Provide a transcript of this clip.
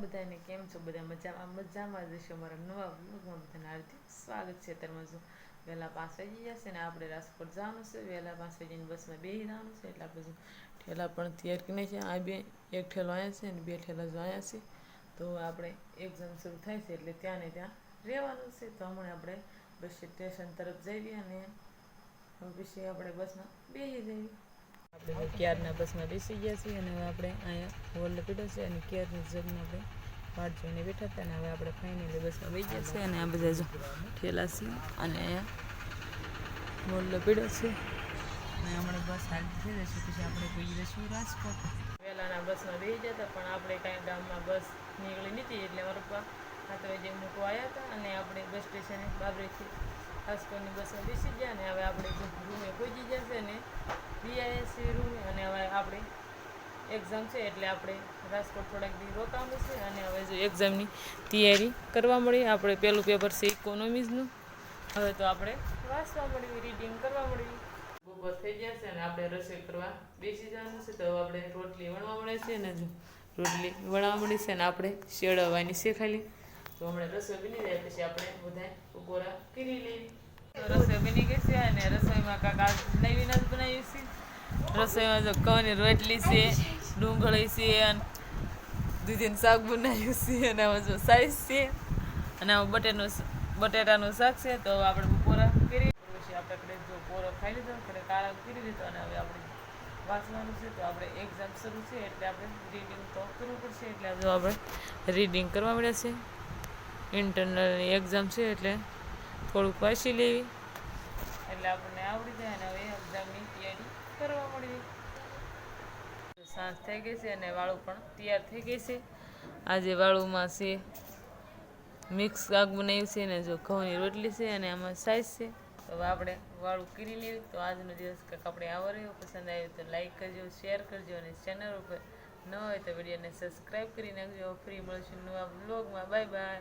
બધાને કેમ છો? બધા મજામાં? મજામાં જ હશો મારા નવા બ્લોગમાં બધાને હાર્દિક સ્વાગત છે. અત્યારમાં જો વહેલા પાંચ વાગી જશે ને આપણે રાજકોટ જવાનું છે. વહેલા પાંચ વાગીને બસમાં બેસી જવાનું છે. એટલે આપણે ઠેલા પણ તૈયાર કરીને છે આ બે, એક ઠેલો અહીંયા છે અને બે ઠેલા જો અહીંયા છે. તો આપણે એક્ઝામ શરૂ થાય છે એટલે ત્યાં ને ત્યાં રહેવાનું છે. તો હમણાં આપણે બસ સ્ટેશન તરફ જઈએ અને પછી આપણે બસમાં બેસી જઈએ. આપણે ક્યારના બસમાં બેસી ગયા છીએ અને હવે આપણે અહીંયા હોલ પીડો છે અને ક્યારની જગને આપણે વાટ જોઈને બેઠા હતા અને હવે આપણે ફાઇનલી બસમાં બેસી ગયા છે અને આ બધા જો ઠેલા છે અને અહીંયા હોલ્ડ પીડો છે. અને હમણાં બસ હાલતી થઈ જશે, પછી આપણે કોઈ જઈશું રાજકોટ. પહેલાંના બસમાં બેસી હતા, પણ આપણે કાંઈ ગામમાં બસ નીકળી નથી એટલે મારા પપ્પા સાત વાગે મૂકવા આવ્યા હતા અને આપણે બસ સ્ટેશને બાબરેથી રાજકોટની બસમાં બેસી ગયા અને હવે આપણે રૂમે બીઆઈએસસી રૂમ અને હવે આપણે એક્ઝામ છે એટલે આપણે રાજકોટ થોડાક દી રોકાવાનું છે અને હવે જો એક્ઝામની તૈયારી કરવા મળી. આપણે પહેલું પેપર છે ઇકોનોમિક્સનું હવે તો આપણે વાંચવા મળ્યું રીડિંગ કરવા મળ્યું બપોર થઈ ગયા છે અને આપણે રસોઈ કરવા બેસી જવાનું છે. તો હવે આપણે રોટલી વણવા મળે છે ને જો રોટલી વણવા મળી છે ને આપણે શેડવવાની શીખાલી તો હમણાં રસોઈ બની જાય પછી આપણે બધા બપોરા કરી લઈએ. રસોઈ બની ગઈ છે અને રસોઈમાં કાકા નવી નથી છે રસોઈમાં જો ઘઉંની રોટલી છે, ડુંગળી છે અને દૂધીનું શાક બનાવ્યું છે અને આમાં જો સાઈઝ છે અને આમાં બટેનું બટેટાનું શાક છે, તો આપણે બપોરા કરી પછી આપણે જો પોરો ખાઈ લીધો કડે કાળા કરી લીધો અને હવે આપણે વાંચવાનું છે, તો આપણે એક્ઝામ શરૂ છે એટલે આપણે રીડિંગ તો કરવું પડશે, એટલે જો આપણે રીડિંગ કરવા મળે છે. ઇન્ટરનલની એક્ઝામ છે એટલે થોડુંક વાંચી લેવી. એટલે આપણને આવડી જાય અને હવે એક્ઝામની તૈયારી કરવા મળીએ સાંજ થઈ ગઈ છે અને વાળું પણ તૈયાર થઈ ગઈ છે. આજે વાળુમાં છે મિક્સ શાક બનાવ્યું છે ને જો ઘઉંની રોટલી છે અને આમાં સાઈઝ છે. તો આપણે વાળું કરી લેવી તો આજનો દિવસ કંઈક આપણે આવો રહ્યો. પસંદ આવ્યો તો લાઈક કરજો, શેર કરજો અને ચેનલ ઉપર ન હોય તો વિડીયોને સબસ્ક્રાઈબ કરી નાખજો. ફ્રી મળશું નવા બ્લોગમાં બાય બાય.